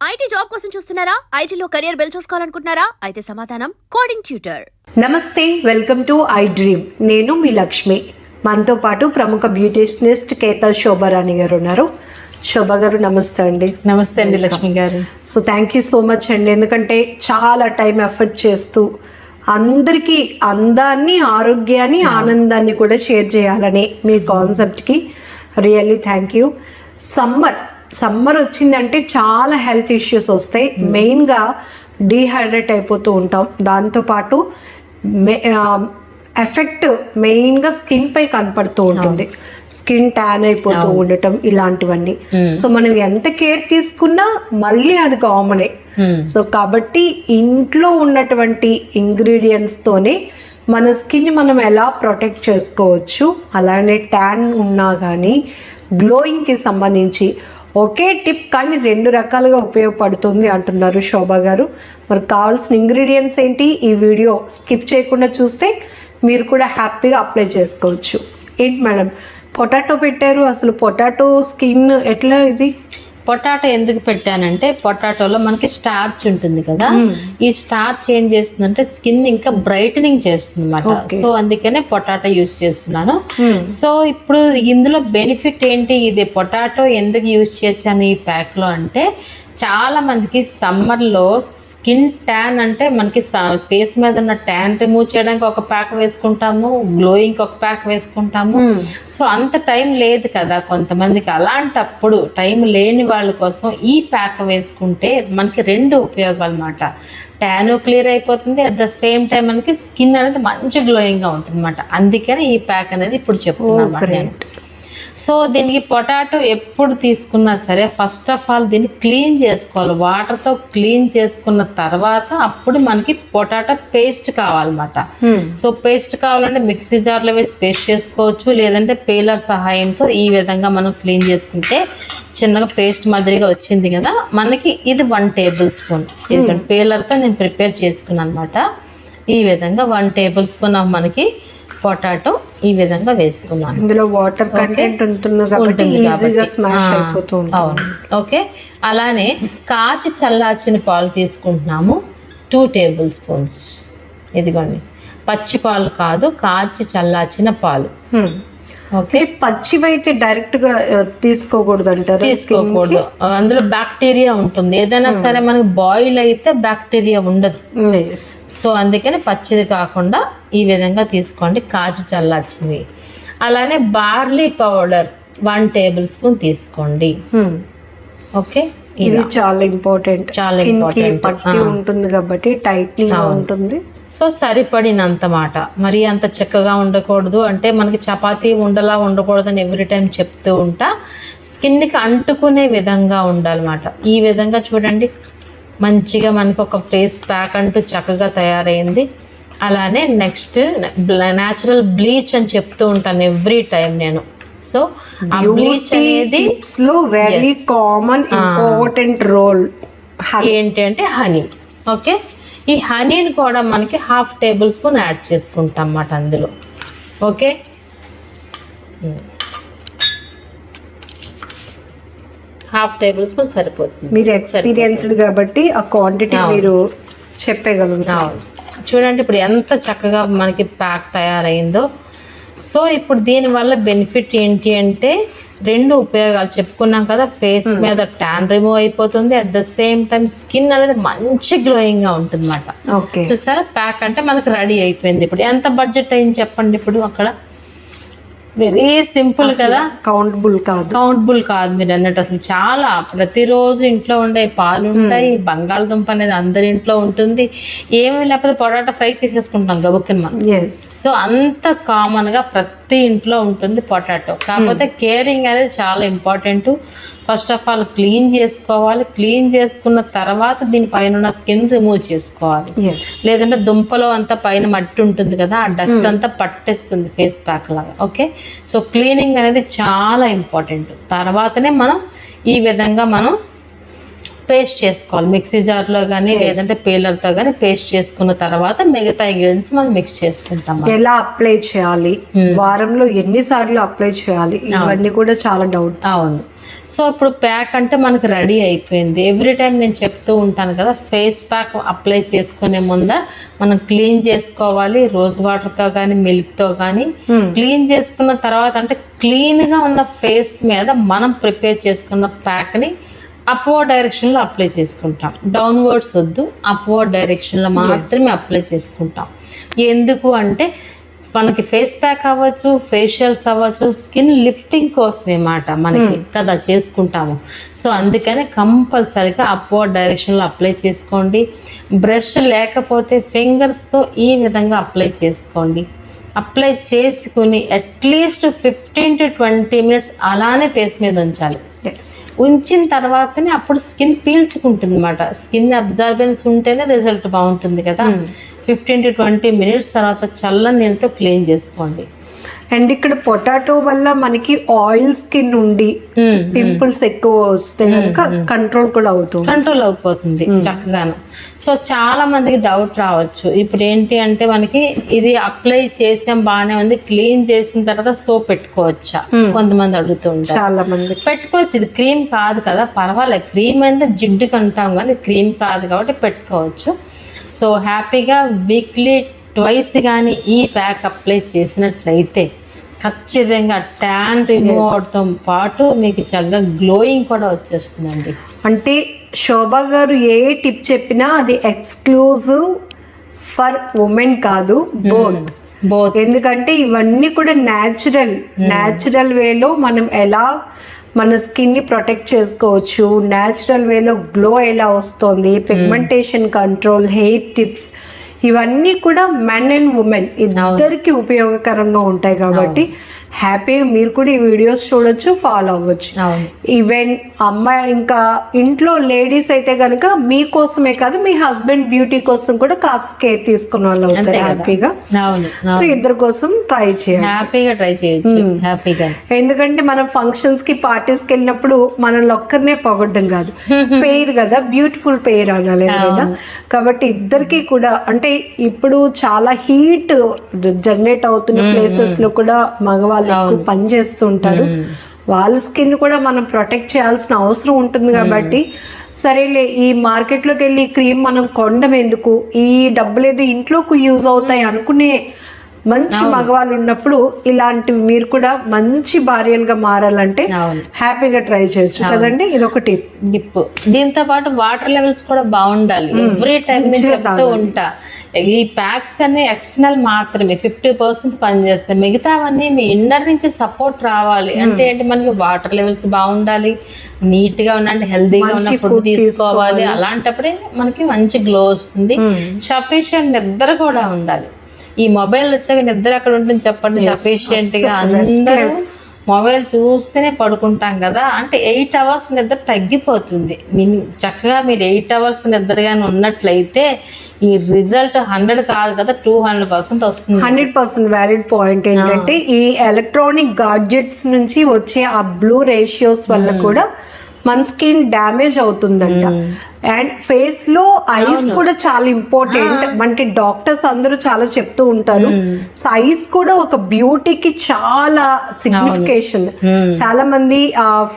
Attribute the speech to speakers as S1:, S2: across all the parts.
S1: IT job కోసం చూస్తున్నారా? ఐటీలో కెరియర్ బిల్డ్ చూసుకోవాలనుకుంటున్నారా? అయితే సమాధానం కోడింగ్ ట్యూటర్
S2: నమస్తే వెల్కమ్ టు ఐ డ్రీమ్ నేను మీ లక్ష్మి. మనతో పాటు ప్రముఖ బ్యూటిషనిస్ట్ కేతల్ శోభారాణి గారు ఉన్నారు. శోభ గారు నమస్తే అండి.
S3: నమస్తే అండి లక్ష్మి గారు.
S2: So thank you so much అండి. ఎందుకంటే చాలా టైం ఎఫర్ట్ చేస్తూ అందరికీ అందాన్ని ఆరోగ్యాన్ని ఆనందాన్ని కూడా షేర్ చేయాలనే మీ కాన్సెప్ట్కి really thank you summer summer వచ్చిందంటే చాలా హెల్త్ ఇష్యూస్ వస్తాయి. మెయిన్గా డీహైడ్రేట్ అయిపోతూ ఉంటాం. దాంతోపాటు ఎఫెక్ట్ మెయిన్గా స్కిన్ పై కనపడుతూ ఉంటుంది. స్కిన్ ట్యాన్ అయిపోతూ ఉండటం ఇలాంటివన్నీ. సో మనం ఎంత కేర్ తీసుకున్నా మళ్ళీ అది కామనే. సో కాబట్టి ఇంట్లో ఉన్నటువంటి ఇంగ్రీడియంట్స్ తోనే మన స్కిన్ మనం ఎలా ప్రొటెక్ట్ చేసుకోవచ్చు అలానే ట్యాన్ ఉన్నా కానీ గ్లోయింగ్కి సంబంధించి ఒకే టిప్ కానీ రెండు రకాలుగా ఉపయోగపడుతుంది అంటున్నారు శోభా గారు. మరి కావాల్సిన ఇంగ్రీడియంట్స్ ఏంటి? ఈ వీడియో స్కిప్ చేయకుండా చూస్తే మీరు కూడా హ్యాపీగా అప్లై చేసుకోవచ్చు. ఏంటి మేడం? పొటాటో పెట్టారు. అసలు పొటాటో స్కిన్ ఎట్లా ఇది?
S3: పొటాటో ఎందుకు పెట్టానంటే పొటాటోలో మనకి స్టార్చ్ ఉంటుంది కదా. ఈ స్టార్చ్ ఏం చేస్తుందంటే స్కిన్ ఇంకా బ్రైటనింగ్ చేస్తుంది అనమాట సో అందుకనే పొటాటో యూస్ చేస్తున్నాను. సో ఇప్పుడు ఇందులో బెనిఫిట్ ఏంటి? ఇది పొటాటో ఎందుకు యూస్ చేశాను ఈ ప్యాక్లో అంటే చాలా మందికి సమ్మర్లో స్కిన్ ట్యాన్ అంటే మనకి ఫేస్ మీద ఉన్న ట్యాన్ రిమూవ్ చేయడానికి ఒక ప్యాక్ వేసుకుంటాము గ్లోయింగ్ ఒక ప్యాక్ వేసుకుంటాము. సో అంత టైం లేదు కదా కొంతమందికి. అలాంటప్పుడు టైం లేని వాళ్ళ కోసం ఈ ప్యాక్ వేసుకుంటే మనకి రెండు ఉపయోగాలు అన్నమాట. ట్యాన్ క్లియర్ అయిపోతుంది అట్ ద సేమ్ టైం మనకి స్కిన్ అనేది మంచి గ్లోయింగ్గా ఉంటుంది అనమాట అందుకని ఈ ప్యాక్ అనేది ఇప్పుడు చెప్తున్నాను సో దీనికి పొటాటో ఎప్పుడు తీసుకున్నా సరే ఫస్ట్ ఆఫ్ ఆల్ దీన్ని క్లీన్ చేసుకోవాలి. వాటర్తో క్లీన్ చేసుకున్న తర్వాత అప్పుడు మనకి పొటాటో పేస్ట్ కావాలన్నమాట. సో పేస్ట్ కావాలంటే మిక్సీ జార్లో వేసి పేస్ట్ చేసుకోవచ్చు లేదంటే పేలర్ సహాయంతో ఈ విధంగా మనం క్లీన్ చేసుకుంటే చిన్నగా పేస్ట్ మాదిరిగా వచ్చింది కదా. మనకి ఇది వన్ టేబుల్ స్పూన్ ఎందుకంటే పేలర్తో నేను ప్రిపేర్ చేసుకున్నాను అనమాట ఈ విధంగా వన్ టేబుల్ స్పూన్ ఆఫ్ మనకి పొటాటో ఈ విధంగా వేసుకున్నాను.
S2: ఇందులో వాటర్ కంటెంట్ ఉంటుంది కాబట్టి ఈజీగా. స్మాష్
S3: ఆ,
S2: అయిపోతూ ఉంటుంది.
S3: అవును. ఓకే? అలానే కాచి చల్లార్చిన పాలు తీసుకుంటున్నాము. టూ టేబుల్ స్పూన్స్ ఇదిగోండి. పచ్చి పాలు కాదు కాచి చల్లార్చిన పాలు.
S2: Hmm. పచ్చివైతే డైరెక్ట్గా తీసుకోకూడదు అంటారు
S3: తీసుకోకూడదు. అందులో బ్యాక్టీరియా ఉంటుంది. ఏదైనా సరే మనకి బాయిల్ అయితే బ్యాక్టీరియా ఉండదు. సో అందుకని పచ్చిది కాకుండా ఈ విధంగా తీసుకోండి. కాచి చల్లార్చినవి. అలానే barley powder one tablespoon తీసుకోండి. ఓకే?
S2: ఇది చాలా ఇంపార్టెంట్
S3: చాలా.
S2: పట్టి
S3: ఆ.
S2: ఉంటుంది కాబట్టి టైట్నింగ్గా ఉంటుంది.
S3: సో సరిపడినంత మాట. మరి అంత చక్కగా ఉండకూడదు. అంటే మనకి చపాతీ ఉండలా ఉండకూడదని ఎవ్రీ టైం చెప్తూ ఉంటా. స్కిన్కి అంటుకునే విధంగా ఉండాలన్నమాట. ఈ విధంగా చూడండి. మంచిగా మనకి ఒక ఫేస్ ప్యాక్ అంటూ చక్కగా తయారైంది. అలానే నెక్స్ట్ న్యాచురల్ బ్లీచ్ అని చెప్తూ ఉంటాను ఎవ్రీ టైం నేను. సో ఆ బ్లీచ్ అనేది
S2: low very. Common important role
S3: ఏంటి అంటే హనీ. ఓకే? ఈ హనీని కూడా మనకి హాఫ్ టేబుల్ స్పూన్ యాడ్ చేసుకుంటాం అన్నమాట అందులో. ఓకే? హాఫ్ టేబుల్ స్పూన్ సరిపోతుంది.
S2: మీరు ఎక్స్పీరియన్స్డ్ కాబట్టి ఆ క్వాంటిటీ మీరు చెప్పగలుగుతారు.
S3: చూడండి ఇప్పుడు ఎంత చక్కగా మనకి ప్యాక్ తయారైందో. సో ఇప్పుడు దీనివల్ల బెనిఫిట్ ఏంటి అంటే రెండు ఉపయోగాలు చెప్పుకున్నాం కదా ఫేస్ మీద ట్యాన్ రిమూవ్ అయిపోతుంది. At the same time skin అనేది మంచి గ్లోయింగ్గా ఉంటుంది
S2: ఓకే
S3: చూసారా? ప్యాక్ అంటే మనకు రెడీ అయిపోయింది ఇప్పుడు. ఎంత బడ్జెట్ అయింది చెప్పండి ఇప్పుడు అక్కడ? వెరీ సింపుల్ కదా.
S2: కౌంటబుల్ కాదు.
S3: కౌంటబుల్ కాదు మీరు అన్నట్టు అసలు చాలా ప్రతిరోజు ఇంట్లో ఉండే పాలు ఉంటాయి బంగాళదుంప అనేది అందరి ఇంట్లో ఉంటుంది. ఏమీ లేకపోతే పొటాటో ఫ్రై చేసేసుకుంటాం గబుక్కిన మనం. సో అంత కామన్గా ప్రతి ఇంట్లో ఉంటుంది పొటాటో. కాకపోతే కేరింగ్ అనేది చాలా important first of all clean చేసుకోవాలి. క్లీన్ చేసుకున్న తర్వాత దీనిపైన ఉన్న స్కిన్ రిమూవ్ చేసుకోవాలి. లేదంటే దుంపలో అంతా పైన మట్టి ఉంటుంది కదా ఆ డస్ట్ అంతా పట్టేస్తుంది ఫేస్ ప్యాక్ లాగా ఓకే సో క్లీనింగ్ అనేది చాలా ఇంపార్టెంట్ తర్వాతనే మనం ఈ విధంగా మనం పేస్ట్ చేసుకోవాలి. మిక్సీ జార్లో కానీ లేదంటే పేలర్తో కానీ పేస్ట్ చేసుకున్న తర్వాత మిగతా ఇంగ్రీడియంట్స్ మనం మిక్స్ చేసుకుంటాం
S2: ఎలా అప్లై చేయాలి? వారంలో ఎన్ని సార్లు అప్లై చేయాలి ఇవన్నీ కూడా చాలా డౌట్
S3: అవును. సో ఇప్పుడు ప్యాక్ అంటే మనకు రెడీ అయిపోయింది. ఎవ్రీ టైం నేను చెప్తూ ఉంటాను కదా ఫేస్ ప్యాక్ అప్లై చేసుకునే ముందర మనం క్లీన్ చేసుకోవాలి. రోజ్ వాటర్తో కానీ మిల్క్తో కానీ. క్లీన్ చేసుకున్న తర్వాత అంటే క్లీన్గా ఉన్న ఫేస్ మీద మనం ప్రిపేర్ చేసుకున్న ప్యాక్ని అప్వర్డ్ డైరెక్షన్లో అప్లై చేసుకుంటాం. డౌన్వర్డ్స్ వద్దు అప్వర్డ్ డైరెక్షన్లో మాత్రమే అప్లై చేసుకుంటాం. ఎందుకు అంటే మనకి ఫేస్ ప్యాక్ అవ్వచ్చు ఫేషియల్స్ అవ్వచ్చు స్కిన్ లిఫ్టింగ్ కోసమే మాట మనకి కదా చేసుకుంటాము. సో అందుకనే కంపల్సరీగా అప్వర్డ్ డైరెక్షన్లో అప్లై చేసుకోండి. బ్రష్ లేకపోతే ఫింగర్స్తో ఈ విధంగా అప్లై చేసుకోండి. అప్లై చేసుకుని at least fifteen to twenty minutes అలానే ఫేస్ మీద ఉంచాలి. ఉంచిన తర్వాతనే అప్పుడు స్కిన్ పీల్చుకుంటుంది అనమాట స్కిన్ అబ్జర్బెన్స్ ఉంటేనే రిజల్ట్ బాగుంటుంది కదా. ఫిఫ్టీన్ టు ట్వంటీ మినిట్స్ తర్వాత చల్లని నీళ్ళతో క్లీన్ చేసుకోండి.
S2: అండ్ ఇక్కడ పొటాటో వల్ల మనకి ఆయిల్ స్కిన్ ఉండి పింపుల్స్ ఎక్కువ వస్తే కనుక కంట్రోల్ కూడా అవుతుంది
S3: కంట్రోల్ అయిపోతుంది చక్కగాను. సో చాలా మందికి డౌట్ రావచ్చు. ఇప్పుడు ఏంటి అంటే మనకి ఇది అప్లై చేసాం బాగానే ఉంది. క్లీన్ చేసిన తర్వాత సోప్ పెట్టుకోవచ్చా? కొంతమంది అడుగుతూ ఉంటారు.
S2: చాలా మందికి.
S3: పెట్టుకోవచ్చు. ఇది క్రీమ్ కాదు కదా పర్వాలేదు. క్రీమ్ అంటే జిడ్డుకి అంటాం కానీ క్రీమ్ కాదు కాబట్టి పెట్టుకోవచ్చు. సో హ్యాపీగా వీక్లీ ట్వైస్ కానీ ఈ ప్యాక్ అప్లై చేసినట్లయితే ఖచ్చితంగా ట్యాన్ రిమూవ్ అవడంతో పాటు మీకు చక్కగా గ్లోయింగ్ కూడా వచ్చేస్తుందండి.
S2: అంటే శోభా గారు ఏ టిప్ చెప్పినా అది ఎక్స్క్లూజివ్ ఫర్ ఉమెన్ కాదు బోత్
S3: బోత్
S2: ఎందుకంటే ఇవన్నీ కూడా న్యాచురల్ న్యాచురల్ వేలో మనం ఎలా మన స్కిన్ని ప్రొటెక్ట్ చేసుకోవచ్చు న్యాచురల్ వేలో గ్లో ఎలా వస్తుంది పిగ్మెంటేషన్ కంట్రోల్ హెయిర్ టిప్స్ ఇవన్నీ కూడా మెన్ అండ్ ఉమెన్ ఇద్దరికి ఉపయోగకరంగా ఉంటాయి కాబట్టి హ్యాపీగా మీరు కూడా ఈ వీడియోస్ చూడొచ్చు ఫాలో అవ్వచ్చు. ఈవెన్ అమ్మాయి ఇంకా ఇంట్లో లేడీస్ అయితే కనుక మీకోసమే కాదు మీ హస్బెండ్ బ్యూటీ కోసం కూడా కాస్త కేర్ తీసుకున్న వాళ్ళు అవుతారు. హ్యాపీగా. సో ఇద్దరి కోసం ట్రై చేయాలి
S3: హ్యాపీగా ట్రై చేయొచ్చు. హ్యాపీగా.
S2: ఎందుకంటే మనం ఫంక్షన్స్కి పార్టీస్కి వెళ్ళినప్పుడు మనల్ని ఒక్కరినే పొగడ్డం కాదు. పేరు కదా బ్యూటిఫుల్ పేరు అనాలి కాబట్టి ఇద్దరికి కూడా అంటే ఇప్పుడు చాలా హీట్ జనరేట్ అవుతున్న ప్లేసెస్లో కూడా మగవాళ్ళు ఎక్కువ పని చేస్తూ ఉంటారు. వాళ్ళ స్కిన్ కూడా మనం ప్రొటెక్ట్ చేయాల్సిన అవసరం ఉంటుంది కాబట్టి సరేలే ఈ మార్కెట్లోకి వెళ్ళి క్రీమ్ మనం కొండం ఎందుకు? ఈ డబ్బులు ఏదో ఇంట్లోకి యూజ్ అవుతాయి అనుకునే మంచి మగవాళ్ళు ఉన్నప్పుడు ఇలాంటివి మీరు కూడా మంచి భార్యలుగా మారాలంటే హ్యాపీగా ట్రై చేయొచ్చు కదండి? ఇది ఒక టిప్.
S3: దీంతో పాటు వాటర్ లెవెల్స్ కూడా బాగుండాలి. ఎవ్రీ టైం నేను చెప్తూ ఉంటా. ఈ ప్యాక్స్ అన్ని ఎక్స్టర్నల్ మాత్రమే ఫిఫ్టీ పర్సెంట్ పనిచేస్తాయి. మిగతావన్నీ మీ ఇన్నర్ నుంచి సపోర్ట్ రావాలి. అంటే ఏంటి? మనకి వాటర్ లెవెల్స్ బాగుండాలి. నీట్గా ఉండాలి హెల్దీగా ఉన్న ఫుడ్ తీసుకోవాలి. అలాంటప్పుడే మనకి మంచి గ్లో వస్తుంది. సఫిషియంట్ నిద్ర కూడా ఉండాలి. ఈ మొబైల్ వచ్చాక నిద్ర అక్కడ ఉంటుంది చెప్పండి? సఫిషియంట్గా అందరూ మొబైల్ చూస్తేనే పడుకుంటాం కదా? అంటే ఎయిట్ అవర్స్ నిద్ర తగ్గిపోతుంది. చక్కగా మీరు ఎయిట్ అవర్స్ నిద్రగానే ఉన్నట్లయితే ఈ రిజల్ట్ హండ్రెడ్ కాదు కదా? టూ హండ్రెడ్ పర్సెంట్ వస్తుంది.
S2: హండ్రెడ్ పర్సెంట్ వ్యాలిడ్ పాయింట్ ఏంటంటే ఈ ఎలక్ట్రానిక్ గాడ్జెట్స్ నుంచి వచ్చే ఆ బ్లూ రేషియోస్ వల్ల కూడా మన స్కిన్ డ్యామేజ్ అవుతుందంట. అండ్ ఫేస్లో ఐస్ కూడా చాలా ఇంపార్టెంట్. అంటే డాక్టర్స్ అందరూ చాలా చెప్తూ ఉంటారు. సో ఐస్ కూడా ఒక బ్యూటీకి చాలా సిగ్నిఫికేషన్. చాలా మంది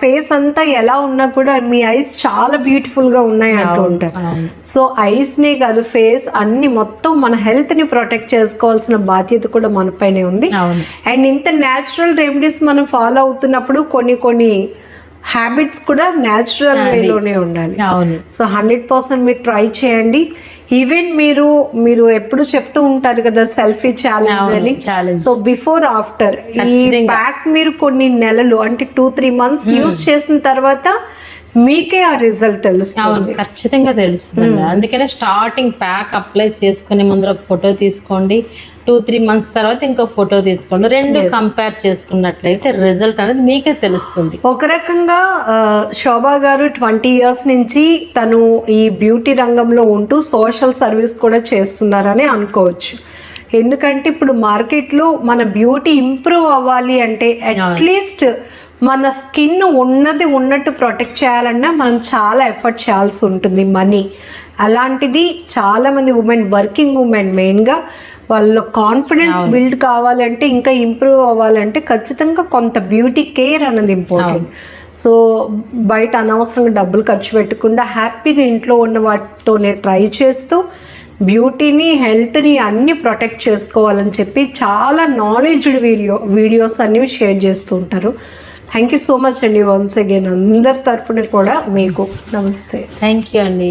S2: ఫేస్ అంతా ఎలా ఉన్నా కూడా మీ ఐస్ చాలా బ్యూటిఫుల్గా ఉన్నాయి అంటూ ఉంటారు. సో ఐస్ నే కాదు ఫేస్ అన్ని మొత్తం మన హెల్త్ని ప్రొటెక్ట్ చేసుకోవాల్సిన బాధ్యత కూడా మన పైనే ఉంది. అండ్ ఇంత న్యాచురల్ రెమెడీస్ మనం ఫాలో అవుతున్నప్పుడు కొన్ని కొన్ని హ్యాబిట్స్ కూడా న్యాచురల్ వేలోనే ఉండాలి. సో హండ్రెడ్ పర్సెంట్ మీరు ట్రై చేయండి. ఈవెన్ మీరు మీరు ఎప్పుడు చెప్తూ ఉంటారు కదా సెల్ఫీ ఛాలెంజ్ అని. సో బిఫోర్ ఆఫ్టర్ ఈ. ప్యాక్ మీరు కొన్ని నెలలు అంటే టూ త్రీ మంత్స్ యూస్ చేసిన తర్వాత మీకే ఆ రిజల్ట్ తెలుస్తుంది.
S3: ఖచ్చితంగా తెలుస్తుంది అందుకనే స్టార్టింగ్ ప్యాక్ అప్లై చేసుకునే ముందర ఫోటో తీసుకోండి. టూ త్రీ మంత్స్ తర్వాత ఇంకో ఫోటో తీసుకోండి. రెండు కంపేర్ చేసుకున్నట్లయితే రిజల్ట్ అనేది మీకే తెలుస్తుంది.
S2: ఒక రకంగా శోభా గారు ట్వంటీ ఇయర్స్ నుంచి తను ఈ బ్యూటీ రంగంలో ఉంటూ సోషల్ సర్వీస్ కూడా చేస్తున్నారని అనుకోవచ్చు. ఎందుకంటే ఇప్పుడు మార్కెట్లో మన బ్యూటీ ఇంప్రూవ్ అవ్వాలి అంటే అట్లీస్ట్ మన స్కిన్ ఉన్నది ఉన్నట్టు ప్రొటెక్ట్ చేయాలన్నా మనం చాలా ఎఫర్ట్ చేయాల్సి ఉంటుంది మనీ. అలాంటిది చాలా మంది ఉమెన్ వర్కింగ్ ఉమెన్ మెయిన్గా వాళ్ళ కాన్ఫిడెన్స్ బిల్డ్ కావాలంటే ఇంకా ఇంప్రూవ్ అవ్వాలంటే ఖచ్చితంగా కొంత బ్యూటీ కేర్ అన్నది ఇంపార్టెంట్ సో బయట అనవసరంగా డబ్బులు ఖర్చు పెట్టకుండా హ్యాపీగా ఇంట్లో ఉన్న వాటితోనే ట్రై చేస్తూ బ్యూటీని హెల్త్ని అన్ని ప్రొటెక్ట్ చేసుకోవాలని చెప్పి చాలా నాలెడ్జ్డ్ వీడియో వీడియోస్ అన్ని షేర్ చేస్తూ ఉంటారు. థ్యాంక్ యూ సో మచ్ అండి వన్స్ అగైన్ అందరి తరపున కూడా మీకు. నమస్తే.
S3: థ్యాంక్ యూ అండి.